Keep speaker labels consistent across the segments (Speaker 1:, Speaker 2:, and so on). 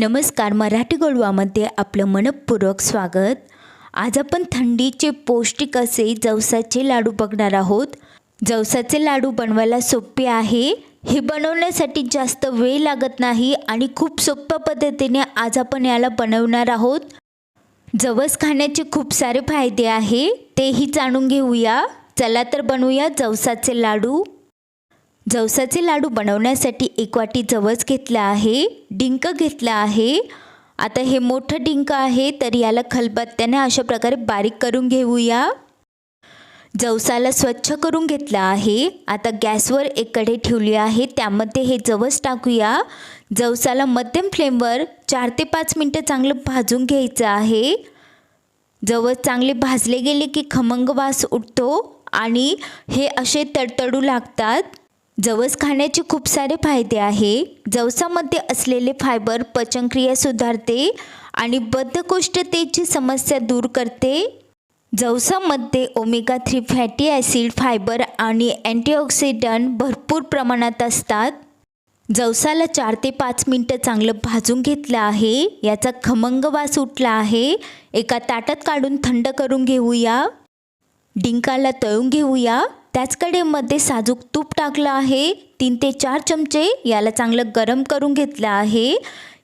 Speaker 1: नमस्कार मराठी गडवामध्ये आपलं मनपूर्वक स्वागत. आज आपण थंडीचे पौष्टिक असे जवसाचे लाडू बघणार आहोत. जवसाचे लाडू बनवायला सोपे आहे. हे बनवण्यासाठी जास्त वेळ लागत नाही आणि खूप सोप्या पद्धतीने आज आपण याला बनवणार आहोत. जवस खाण्याचे खूप सारे फायदे आहे तेही जाणून घेऊया. चला तर बनवूया जवसाचे लाडू. जवसाचे लाडू बनवण्यासाठी एक वाटी जवस घेतला आहे डिंक घेतला आहे. आता हे मोठं डिंक आहे तर याला खलबत्त्याने अशा प्रकारे बारीक करून घेऊया. जवसाला स्वच्छ करून घेतला आहे. आता गॅसवर एक कढई ठेवली आहे त्यामध्ये हे जवस टाकूया. जवसाला मध्यम फ्लेमवर चार ते पाच मिनटं चांगलं भाजून घ्यायचं आहे. जवस चांगले भाजले गेले की खमंग वास उठतो आणि हे असे तडतडू लागतात. जवस खाण्याचे खूप सारे फायदे आहे. जवसामध्ये असलेले फायबर पचनक्रिया सुधारते आणि बद्धकोष्ठतेची समस्या दूर करते. जवसामध्ये omega three fatty acid fibre आणि अँटीऑक्सिडंट भरपूर प्रमाणात असतात. जवसाला चार ते पाच मिनटं चांगलं भाजून घेतलं आहे. याचा खमंग वास उठला आहे. एका ताटात काढून थंड करून घेऊया. डिंकाला तळून घेऊया. त्याच कडेमध्ये साजूक तूप टाकलं आहे. तीन ते चार चमचे याला चांगलं गरम करून घेतलं आहे.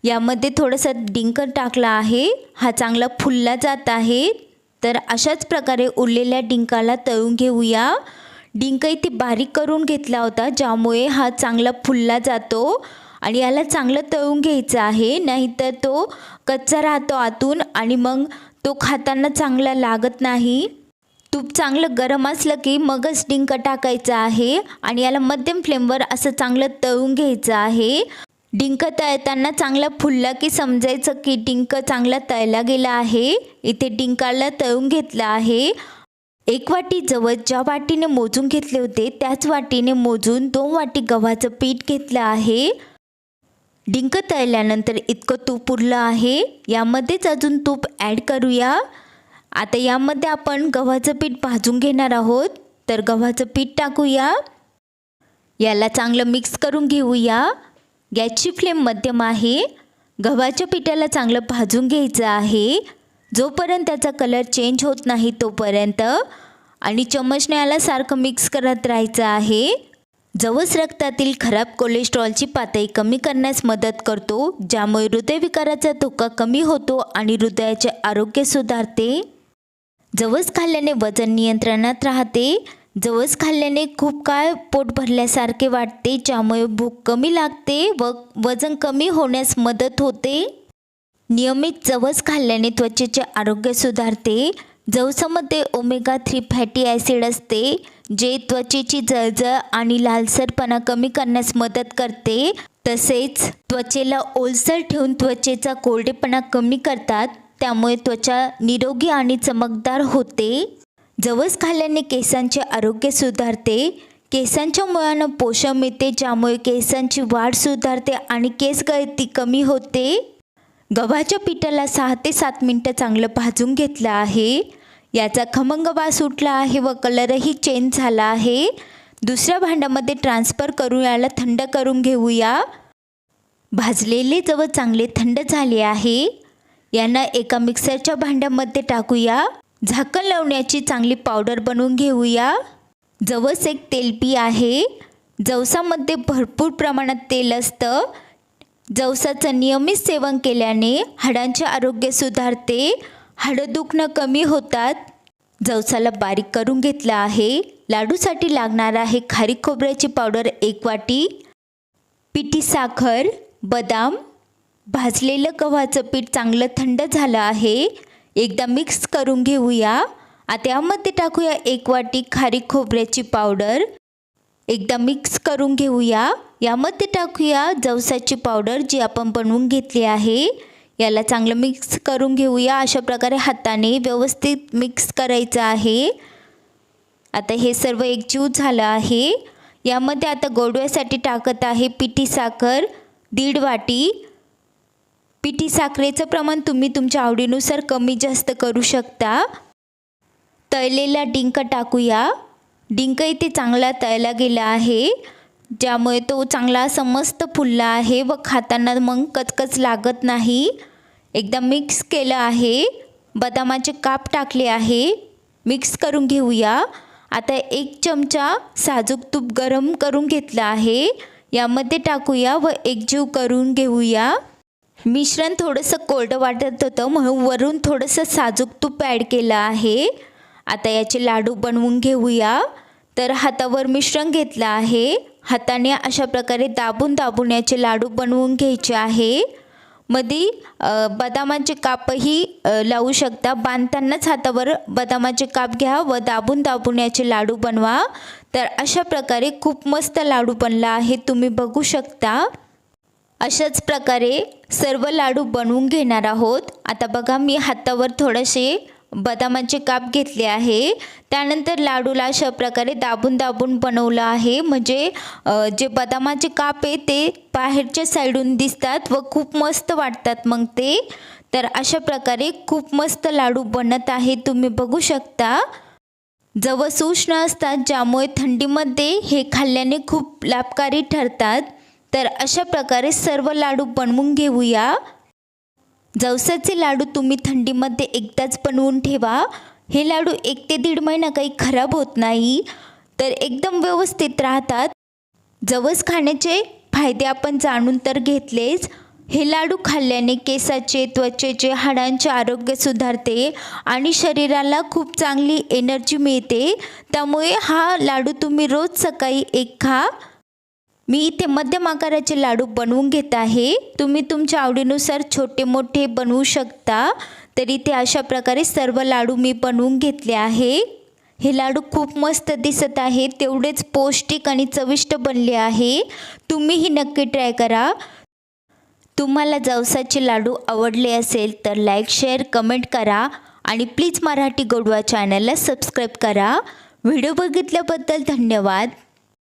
Speaker 1: यामध्ये थोडंसं डिंक टाकला आहे. हा चांगला फुलला जात आहे. तर अशाच प्रकारे उरलेल्या डिंकाला तळून घेऊया. डिंक इथे बारीक करून घेतला होता ज्यामुळे हा चांगला फुलला जातो आणि याला चांगलं तळून घ्यायचं आहे. नाहीतर तो कच्चा राहतो आतून आणि मग तो खाताना चांगला लागत नाही. तूप चांगलं गरम असलं की मगच डिंक टाकायचं आहे आणि याला मध्यम फ्लेमवर असं चांगलं तळून घ्यायचं आहे. डिंक तळताना चांगला फुलला की समजायचं की डिंक चांगला तळला गेला आहे. इथे डिंकाला तळून घेतलं आहे. एक वाटी जवळ ज्या वाटीने मोजून घेतले होते त्याच वाटीने मोजून दोन वाटी गव्हाचं पीठ घेतलं आहे. डिंक तळल्यानंतर इतकं तूप उरलं आहे. यामध्येच अजून तूप ॲड करूया. आता यामध्ये आपण गव्हाचं पीठ भाजून घेणार आहोत. तर गव्हाचं पीठ टाकूया. याला चांगलं मिक्स करून घेऊया. गॅसची फ्लेम मध्यम आहे. गव्हाच्या पिठाला चांगलं भाजून घ्यायचं आहे. जोपर्यंत त्याचा कलर चेंज होत नाही तोपर्यंत. आणि चमचने याला सारखं मिक्स करत राहायचं आहे. जवस रक्तातील खराब कोलेस्ट्रॉलची पातळी कमी करण्यास मदत करतो. ज्यामुळे हृदयविकाराचा धोका कमी होतो आणि हृदयाचे आरोग्य सुधारते. जवस खाल्ल्याने वजन नियंत्रणात राहते. जवस खाल्ल्याने खूप काळ पोट भरल्यासारखे वाटते ज्यामुळे भूक कमी लागते व वजन कमी होण्यास मदत होते. नियमित जवस खाल्ल्याने त्वचेचे आरोग्य सुधारते. जवसामध्ये ओमेगा थ्री फॅटी ॲसिड असते जे त्वचेची जळजळ आणि लालसरपणा कमी करण्यास मदत करते. तसेच त्वचेला ओलसर ठेवून त्वचेचा कोरडेपणा कमी करतात. त्यामुळे त्वचा निरोगी आणि चमकदार होते. जवस खाल्ल्याने केसांचे आरोग्य सुधारते. केसांच्या मुळांना पोषण मिळते ज्यामुळे केसांची वाढ सुधारते आणि केस गळती कमी होते. गव्हाच्या पिठाला सहा ते सात मिनटं चांगलं भाजून घेतलं आहे. याचा खमंग वास उठला आहे व कलरही चेंज झाला आहे. दुसऱ्या भांड्यामध्ये ट्रान्सफर करून याला थंड करून घेऊया. भाजलेले जवळ चांगले थंड झाले आहे. यांना एका मिक्सरच्या भांड्यामध्ये टाकूया. झाकण लावण्याची चांगली पावडर बनवून घेऊया. जवस एक तेलपी आहे. जवसामध्ये भरपूर प्रमाणात तेल असतं. जवसाचं नियमित सेवन केल्याने हाडांचे आरोग्य सुधारते. हाडं दुखणं कमी होतात. जवसाला बारीक करून घेतलं आहे. लाडूसाठी लागणार आहे खारीक खोबऱ्याची पावडर एक वाटी. पिठी साखर बदाम भाजलेलं गव्हाचं पीठ चांगलं थंड झालं आहे. एकदा मिक्स करून घेऊया. आता यामध्ये टाकूया एक वाटी खारी खोबऱ्याची पावडर एकदा मिक्स करून घेऊया. यामध्ये टाकूया जवसाची पावडर जी आपण बनवून घेतली आहे. याला चांगलं मिक्स करून घेऊया. अशा प्रकारे हाताने व्यवस्थित मिक्स करायचं आहे. आता हे सर्व एकजीव झालं आहे. यामध्ये आता गोडव्यासाठी टाकत आहे पिठी साखर. दीड वाटी. पिठी साखरेचं प्रमाण तुम्ही तुमच्या आवडीनुसार कमी जास्त करू शकता. तळलेला डिंक टाकूया. डिंक इथे चांगला तळला गेला आहे. ज्यामुळे तो चांगला असं मस्त फुलला आहे व खाताना मग कचकच लागत नाही. एकदा मिक्स केलं आहे. बदामाचे काप टाकले आहे. मिक्स करून घेऊया. आता एक चमचा साजूक तूप गरम करून घेतला आहे. यामध्ये टाकूया व एकजीव करून घेऊया. मिश्रण थोडंसं कोरडं वाटत होतं म्हणून वरून थोडंसं साजूक तूप ॲड केलं आहे. आता याचे लाडू बनवून घेऊया. तर हातावर मिश्रण घेतलं आहे. हाताने अशा प्रकारे दाबून दाबून याचे लाडू बनवून घ्यायचे आहे. मध्ये बदामाचे कापही लावू शकता. बांधतानाच हातावर बदामाचे काप घ्या व दाबून दाबून याचे लाडू बनवा. तर अशा प्रकारे खूप मस्त लाडू बनला आहे. तुम्ही बघू शकता. अशाच प्रकारे सर्व लाडू बनवून घेणार आहोत. आता बघा मी हातावर थोडेसे बदामाचे काप घेतले आहे. त्यानंतर लाडूला अशा प्रकारे दाबून दाबून बनवलं आहे. म्हणजे जे बदामाचे काप आहे ते बाहेरच्या साईडून दिसतात व खूप मस्त वाटतात मग ते. तर अशा प्रकारे खूप मस्त लाडू बनत आहे तुम्ही बघू शकता. जवस उष्ण असतात ज्यामुळे थंडीमध्ये हे खाल्ल्याने खूप लाभकारी ठरतात. तर अशा प्रकारे सर्व लाडू बनवून घेऊया. जवसाचे लाडू तुम्ही थंडीमध्ये एकदाच बनवून ठेवा. हे लाडू एक ते दीड महिना काही खराब होत नाही. तर एकदम व्यवस्थित राहतात. जवस खाण्याचे फायदे आपण जाणून तर घेतलेच. हे लाडू खाल्ल्याने केसाचे त्वचेचे हाडांचे आरोग्य सुधारते आणि शरीराला खूप चांगली एनर्जी मिळते. त्यामुळे हा लाडू तुम्ही रोज सकाळी एक खा. मी इथे मध्यम आकाराचे लाडू बनवून घेत आहे. तुम्ही तुमच्या आवडीनुसार छोटे मोठे बनवू शकता. तर इथे अशा प्रकारे सर्व लाडू मी बनवून घेतले आहे. हे लाडू खूप मस्त दिसत आहे तेवढेच पौष्टिक आणि चविष्ट बनले आहे. तुम्हीही नक्की ट्राय करा. तुम्हाला जवसाचे लाडू आवडले असेल तर लाईक शेअर कमेंट करा आणि प्लीज मराठी गोडवा चॅनलला सबस्क्राईब करा. व्हिडिओ बघितल्याबद्दल धन्यवाद.